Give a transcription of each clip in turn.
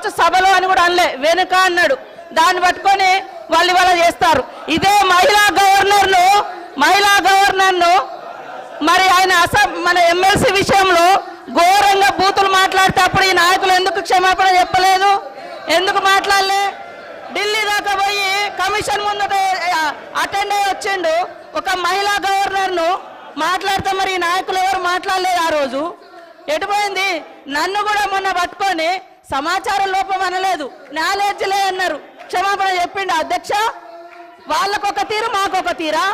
కావచ్చు సభలో అని కూడా అనలే. వెనుక అన్నాడు. దాన్ని పట్టుకొని వాళ్ళు ఇవాళ చేస్తారు. ఇదే మహిళా గవర్నర్ను మహిళా గవర్నర్ను మరి ఆయన అసెం మన ఎమ్మెల్సీ విషయంలో ఘోరంగా బూతులు మాట్లాడితే అప్పుడు ఈ నాయకులు ఎందుకు క్షమాపణ చెప్పలేదు? ఎందుకు మాట్లాడలే? ఢిల్లీ దాకా పోయి కమిషన్ ముందట అటెండ్ అయ్యి వచ్చిండు. ఒక మహిళా గవర్నర్ను మాట్లాడితే మరి ఈ నాయకులు ఎవరు మాట్లాడలేదు ఆ రోజు? ఎటుపోయింది? నన్ను కూడా మొన్న పట్టుకొని సమాచారం లోపం అనలేదు. నాలెడ్జ్ లే అన్నారు. క్షమాపణ చెప్పిండు అధ్యక్ష. వాళ్ళకొక తీరు మాకొక తీరా?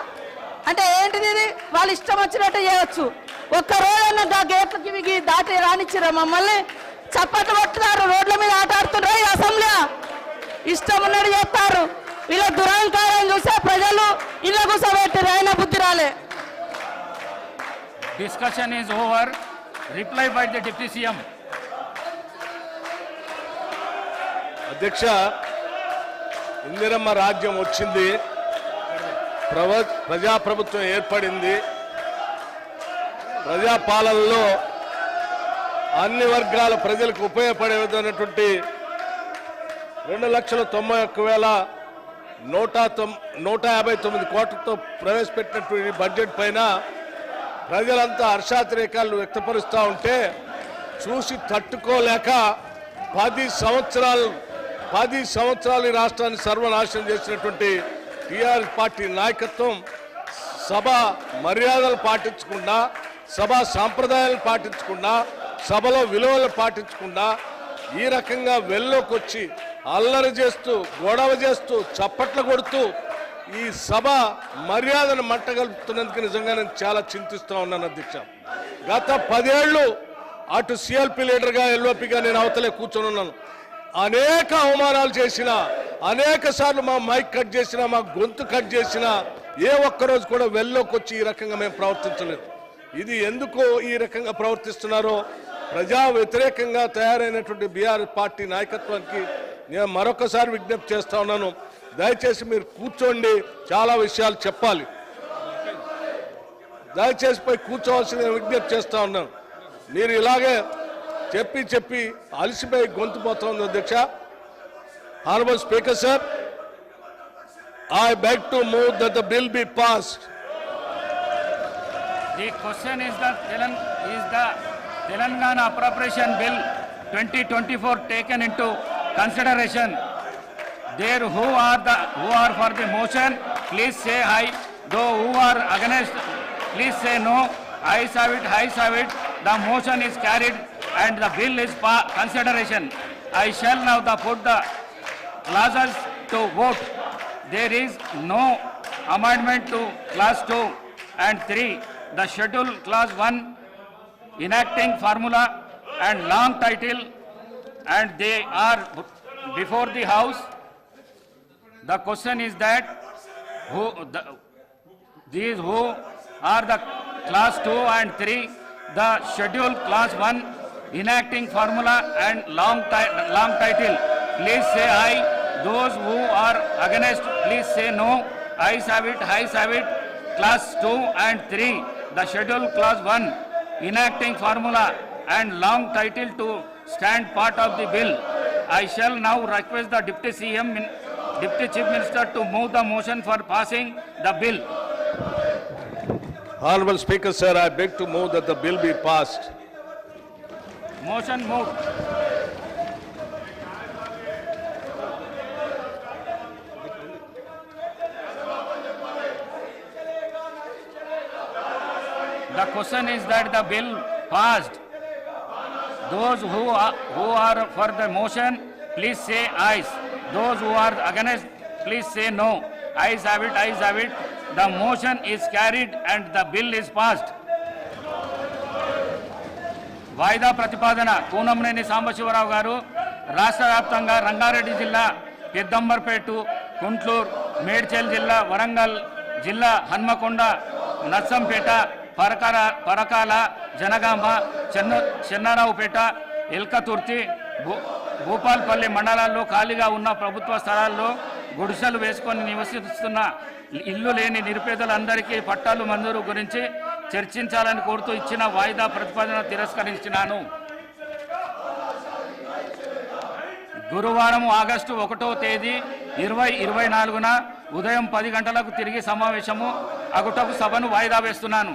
అంటే ఏంటిది ఇది? వాళ్ళు ఇష్టం వచ్చినట్టు చేయొచ్చు. ఒక్క రోజన్నా గా గేట్లకి ఇవి దాటి రానిచ్చిరా మమ్మల్ని? చప్పట్లు కొట్టుతారు రోడ్ల మీద ఆట ఈ అసెంబ్లీ? ఇష్టం ఉన్నట్టు చెప్తారు వీళ్ళ దురహంకారం చూసే ప్రజలు ఇళ్ళ కూర్చోబెట్టారు ఆయన బుద్ధి రాలే. Discussion is over reply by the Deputy CM అధ్యక్ష ఇందిరమ్మ రాజ్యం వచ్చింది. ప్రవ ప్రజాప్రభుత్వం ఏర్పడింది. ప్రజాపాలనలో అన్ని వర్గాల ప్రజలకు ఉపయోగపడే విధమైనటువంటి రెండు లక్షల తొంభై ఒక్క వేల నూట తొమ్ నూట యాభై తొమ్మిది కోట్లతో ప్రవేశపెట్టినటువంటి బడ్జెట్ పైన ప్రజలంతా హర్షాతిరేకాలు వ్యక్తపరుస్తూ ఉంటే చూసి తట్టుకోలేక పది సంవత్సరాలు పది సంవత్సరాలు ఈ రాష్ట్రాన్ని సర్వనాశనం చేసినటువంటి టీఆర్ఎస్ పార్టీ నాయకత్వం సభ మర్యాదలు పాటించకుండా సభ సాంప్రదాయాలు పాటించకుండా సభలో విలువలు పాటించకుండా ఈ రకంగా వెల్లోకి అల్లరి చేస్తూ గొడవ చేస్తూ చప్పట్లు కొడుతూ ఈ సభ మర్యాదను మంటగలుపుతున్నందుకు నిజంగా నేను చాలా చింతిస్తూ ఉన్నాను అధ్యక్ష. గత పదేళ్ళు అటు సిఎల్పి లీడర్గా ఎల్ఓపిగా నేను అవతలే కూర్చొని ఉన్నాను. అనేక అవమానాలు చేసిన అనేక సార్లు మా మైక్ కట్ చేసిన మా గొంతు కట్ చేసిన ఏ ఒక్కరోజు కూడా వెళ్ళొకొచ్చి వచ్చి ఈ రకంగా మేము ప్రవర్తించలేదు. ఇది ఎందుకు ఈ రకంగా ప్రవర్తిస్తున్నారో ప్రజా వ్యతిరేకంగా తయారైనటువంటి బీఆర్ పార్టీ నాయకత్వానికి నేను మరొకసారి విజ్ఞప్తి చేస్తా ఉన్నాను. దయచేసి మీరు కూర్చోండి చాలా విషయాలు చెప్పాలి. దయచేసి పోయి కూర్చోవాల్సింది నేను విజ్ఞప్తి చేస్తా ఉన్నాను. మీరు ఇలాగే చెప్పి చెప్పి అలసిపోయి గొంతు పోతా ఉంది అధ్యక్ష honourable speaker sir I beg to move that the bill be passed The question is the Telang, is the Telangana appropriation bill 2024 taken into consideration. There who are the, who are for the motion, please say aye. Though who are against, please say no. Ayes have it, ayes have it. The motion is carried and the bill is for consideration. I shall now the put the clauses to vote. There is no amendment to class 2 and 3. The schedule class 1 enacting formula and long title and they are before the house. The question is that who, the, these who are the class 2 and 3, the schedule class 1 enacting formula and long, long title. Please say aye. Those who are against, please say no. I have it, ayes have it. Class 2 and 3, the schedule class 1, enacting formula and long title to stand part of the bill. I shall now request the Deputy CM, Deputy Chief Minister to move the motion for passing the bill. Honorable Speaker, sir, I beg to move that the bill be passed. Motion moved. The question is that the bill passed. Those who are, who are for the motion, please say ayes. Those who are against, please say no. Ayes have it, ayes have it. The motion is carried and the bill is passed. వాయిదా ప్రతిపాదన కూనంనేని సాంబశివరావు గారు రాష్ట్ర వ్యాప్తంగా రంగారెడ్డి జిల్లా పెద్దంబర్పేట గుంట్లూరు మేడ్చల్ జిల్లా వరంగల్ జిల్లా హన్మకొండ నర్సంపేట పరకాల పరకాల జనగామ చెన్న చెన్నారావుపేట ఎల్కతుర్తి భూ భూపాల్పల్లి మండలాల్లో ఖాళీగా ఉన్న ప్రభుత్వ స్థలాల్లో గుడిసెలు వేసుకొని నివసిస్తున్న ఇల్లు లేని నిరుపేదలందరికీ పట్టాలు మంజూరు గురించి చర్చించాలని కోరుతూ ఇచ్చిన వాయిదా ప్రతిపాదన తిరస్కరించినాను. గురువారం ఆగస్టు ఒకటో తేదీ ఇరవై ఇరవై నాలుగున ఉదయం పది గంటలకు తిరిగి సమావేశము. అగుటకు సభను వాయిదా వేస్తున్నాను.